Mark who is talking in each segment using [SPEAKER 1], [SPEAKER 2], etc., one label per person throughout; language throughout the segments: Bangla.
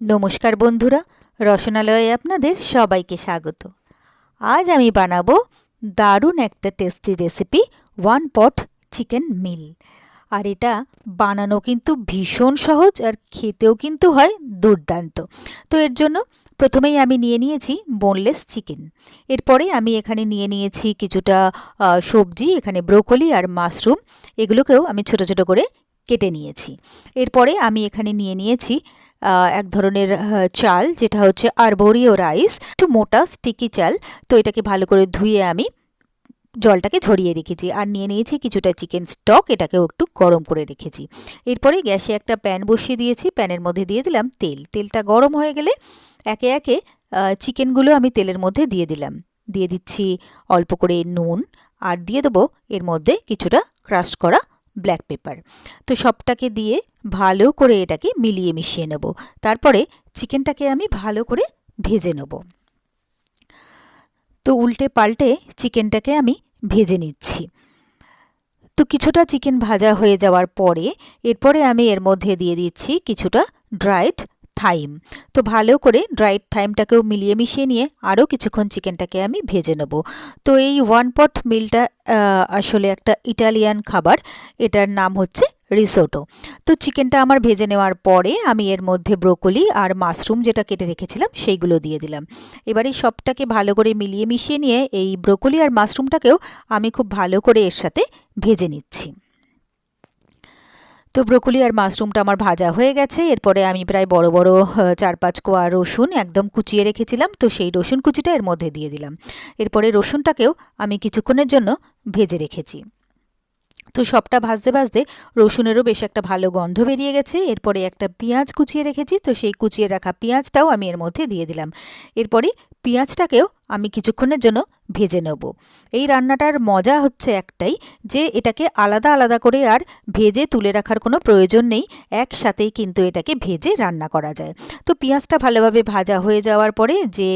[SPEAKER 1] নমস্কার বন্ধুরা, রসনালয়ে আপনাদের সবাইকে স্বাগত। আজ আমি বানাবো দারুণ একটা tasty recipe one pot chicken meal আর এটা বানানো কিন্তু ভীষণ সহজ আর খেতেও কিন্তু হয় দুর্দান্ত। তো এর জন্য প্রথমেই আমি নিয়ে নিয়েছি বোনলেস চিকেন এরপরে আমি এখানে নিয়ে নিয়েছি কিছুটা সবজি, এখানে ব্রোকলি আর মাশরুম এগুলোকেও আমি ছোট ছোট করে কেটে নিয়েছি। এরপরে আমি এখানে নিয়ে নিয়েছি এক ধরনের চাল, যেটা হচ্ছে আরবোরিও রাইস, একটু মোটা স্টিকি চাল। তো এটাকে ভালো করে ধুয়ে আমি জলটাকে ঝরিয়ে রেখেছি। আর নিয়ে নিয়েছি কিছুটা চিকেন স্টক এটাকেও একটু গরম করে রেখেছি। এরপরে গ্যাসে একটা প্যান বসিয়ে দিয়েছি। প্যানের মধ্যে দিয়ে দিলাম তেল। তেলটা গরম হয়ে গেলে একে একে চিকেনগুলো আমি তেলের মধ্যে দিয়ে দিলাম। দিয়ে দিচ্ছি অল্প করে নুন। আর দিয়ে দেবো এর মধ্যে কিছুটা ক্রাশ করা ব্ল্যাক পেপার তো সবটাকে দিয়ে ভালো করে এটাকে মিলিয়ে মিশিয়ে নেব। তারপরে চিকেনটাকে আমি ভালো করে ভেজে নেব। তো উল্টে পাল্টে চিকেনটাকে আমি ভেজে নিচ্ছি। তো কিছুটা চিকেন ভাজা হয়ে যাওয়ার পরে এরপরে আমি এর মধ্যে দিয়ে দিচ্ছি কিছুটা ড্রাইড থাইম। তো ভালো করে ড্রাইড থাইমটাকেও মিলিয়ে মিশিয়ে নিয়ে আরও কিছুক্ষণ চিকেনটাকে আমি ভেজে নেব। তো এই ওয়ান পট মিলটা আসলে একটা ইটালিয়ান খাবার। এটার নাম হচ্ছে রিসোটো তো চিকেনটা আমার ভেজে নেওয়ার পরে আমি এর মধ্যে ব্রোকলি আর মাশরুম যেটা কেটে রেখেছিলাম, সেইগুলো দিয়ে দিলাম। এবারে সবটাকে ভালো করে মিলিয়ে মিশিয়ে নিয়ে এই ব্রোকলি আর মাশরুমটাকেও আমি খুব ভালো করে এর সাথে ভেজে নিচ্ছি। তো ব্রোকলি আর মাশরুমটা আমার ভাজা হয়ে গেছে। এরপরে আমি প্রায় বড় বড় চার পাঁচ কোয়া রসুন একদম কুচিয়ে রেখেছিলাম। তো সেই রসুন কুচিটা এর মধ্যে দিয়ে দিলাম। এরপরে রসুনটাকেও আমি কিছুক্ষণের জন্য ভেজে রেখেছি। তো সবটা ভাজতে ভাজতে রসুনেরও বেশ একটা ভালো গন্ধ বেরিয়ে গেছে। এরপরে একটা পেঁয়াজ কুচিয়ে রেখেছি, তো সেই কুচিয়ে রাখা পেঁয়াজটাও আমি এর মধ্যে দিয়ে দিলাম। এরপরে পেঁয়াজটাকেও আমি কিছুক্ষণের জন্য ভেজে নেব। এই রান্নাটার মজা হচ্ছে একটাই যে এটাকে আলাদা আলাদা করে আর ভেজে তুলে রাখার কোনো প্রয়োজন নেই, একসাথেই কিন্তু এটাকে ভেজে রান্না করা যায়। তো পেঁয়াজটা ভালোভাবে ভাজা হয়ে যাওয়ার পরে যে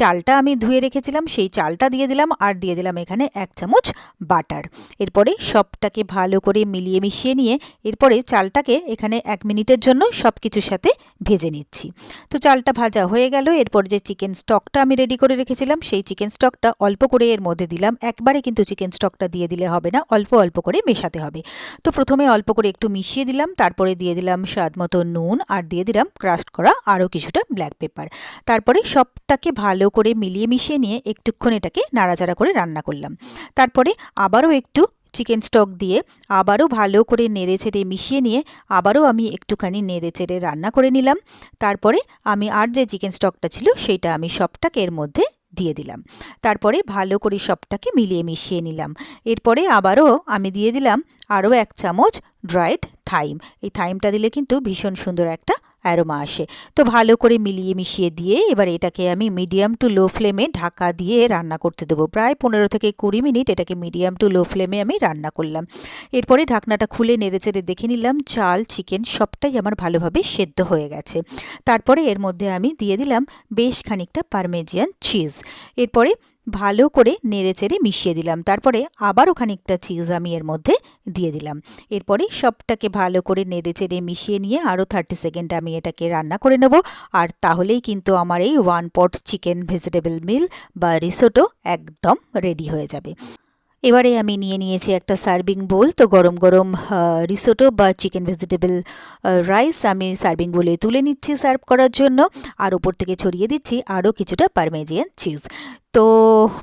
[SPEAKER 1] চালটা আমি ধুয়ে রেখেছিলাম সেই চালটা দিয়ে দিলাম আর দিয়ে দিলাম এখানে এক চামচ বাটার। এরপরে সবটাকে ভালো করে মিলিয়ে মিশিয়ে নিয়ে এরপরে চালটাকে এখানে এক মিনিটের জন্য সব কিছুর সাথে ভেজে নিচ্ছি। তো চালটা ভাজা হয়ে গেল, এরপর যে চিকেন স্টকটা আমি রেডি করে রেখেছিলাম সেই চিকেন স্টকটা অল্প করে এর মধ্যে দিলাম। একবারে কিন্তু চিকেন স্টকটা দিয়ে দিলে হবে না, অল্প অল্প করে মেশাতে হবে। তো প্রথমে অল্প করে একটু মিশিয়ে দিলাম, তারপরে দিয়ে দিলাম স্বাদ মতো নুন আর দিয়ে দিলাম ক্রাস্ট করা আরও কিছুটা ব্ল্যাক পেপার তারপরে সবটাকে ভালো করে মিলিয়ে মিশিয়ে নিয়ে একটুক্ষণ এটাকে নাড়াচাড়া করে রান্না করলাম। তারপরে আবারও একটু চিকেন স্টক দিয়ে আবারও ভালো করে নেড়ে চেড়ে মিশিয়ে নিয়ে আবারও আমি একটুখানি নেড়ে চেড়ে রান্না করে নিলাম। তারপরে আমি আর যে চিকেন স্টকটা ছিল, সেইটা আমি সবটাকে এর মধ্যে দিয়ে দিলাম। তারপরে ভালো করে সবটাকে মিলিয়ে মিশিয়ে নিলাম। এরপরে আবারও আমি দিয়ে দিলাম আরও এক চামচ ড্রাইড থাইম এই থাইমটা দিলে কিন্তু ভীষণ সুন্দর একটা অ্যারোমা আসে। তো ভালো করে মিলিয়ে মিশিয়ে দিয়ে এবার এটাকে আমি মিডিয়াম টু লো ফ্লেমে ঢাকা দিয়ে রান্না করতে দেবো। প্রায় পনেরো থেকে কুড়ি মিনিট এটাকে মিডিয়াম টু লো ফ্লেমে আমি রান্না করলাম। এরপরে ঢাকনাটা খুলে নেড়েচেড়ে দেখে নিলাম, চাল চিকেন সবটাই আমার ভালোভাবে সেদ্ধ হয়ে গেছে। তারপরে এর মধ্যে আমি দিয়ে দিলাম বেশ খানিকটা পারমেজিয়ান চিজ এরপরে ভালো করে নেড়েচেড়ে মিশিয়ে দিলাম। তারপরে আবারও খানিকটা চিজ আমি এর মধ্যে দিয়ে দিলাম। এরপরে সবটাকে ভালো করে নেড়ে চেড়ে মিশিয়ে নিয়ে আরও থার্টি সেকেন্ড আমি এটাকে রান্না করে নেব। আর তাহলেই কিন্তু আমার এই one pot chicken vegetable meal বা রিসোটো একদম রেডি হয়ে যাবে। এবারে আমি নিয়ে নিয়েছি একটা সার্ভিং বোল তো গরম গরম রিসোটো বা চিকেন ভেজিটেবল রাইস আমি সার্ভিং বোলে তুলে নিচ্ছি সার্ভ করার জন্য। আর ওপর থেকে ছড়িয়ে দিচ্ছি আরও কিছুটা পারমেজিয়ান চিজ তো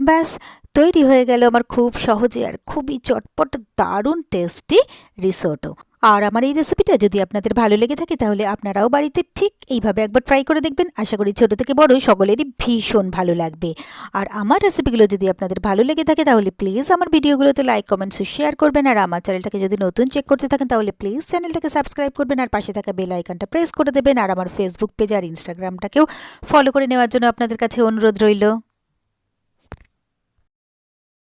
[SPEAKER 1] ব্যাস, তৈরি হয়ে গেল আমার খুব সহজে আর খুবই চটপট, দারুণ টেস্টি রিসোটো আর আমার এই রেসিপিটা যদি আপনাদের ভালো লেগে থাকে, তাহলে আপনারাও বাড়িতে ঠিক এইভাবে একবার ট্রাই করে দেখবেন। আশা করি ছোট থেকে বড় সকলেরই ভীষণ ভালো লাগবে। আর আমার রেসিপিগুলো যদি আপনাদের ভালো লেগে থাকে, তাহলে প্লিজ আমার ভিডিওগুলোতে লাইক কমেন্টস শেয়ার করবেন। আর আমার চ্যানেলটাকে যদি নতুন চেক করতে থাকেন, তাহলে প্লিজ চ্যানেলটাকে সাবস্ক্রাইব করবেন। আর পাশে থাকা বেল আইকনটা প্রেস করে দেবেন। আর আমার ফেসবুক পেজ আর ইনস্টাগ্রামটাকেও ফলো করে নেওয়ার জন্য আপনাদের কাছে অনুরোধ রইল।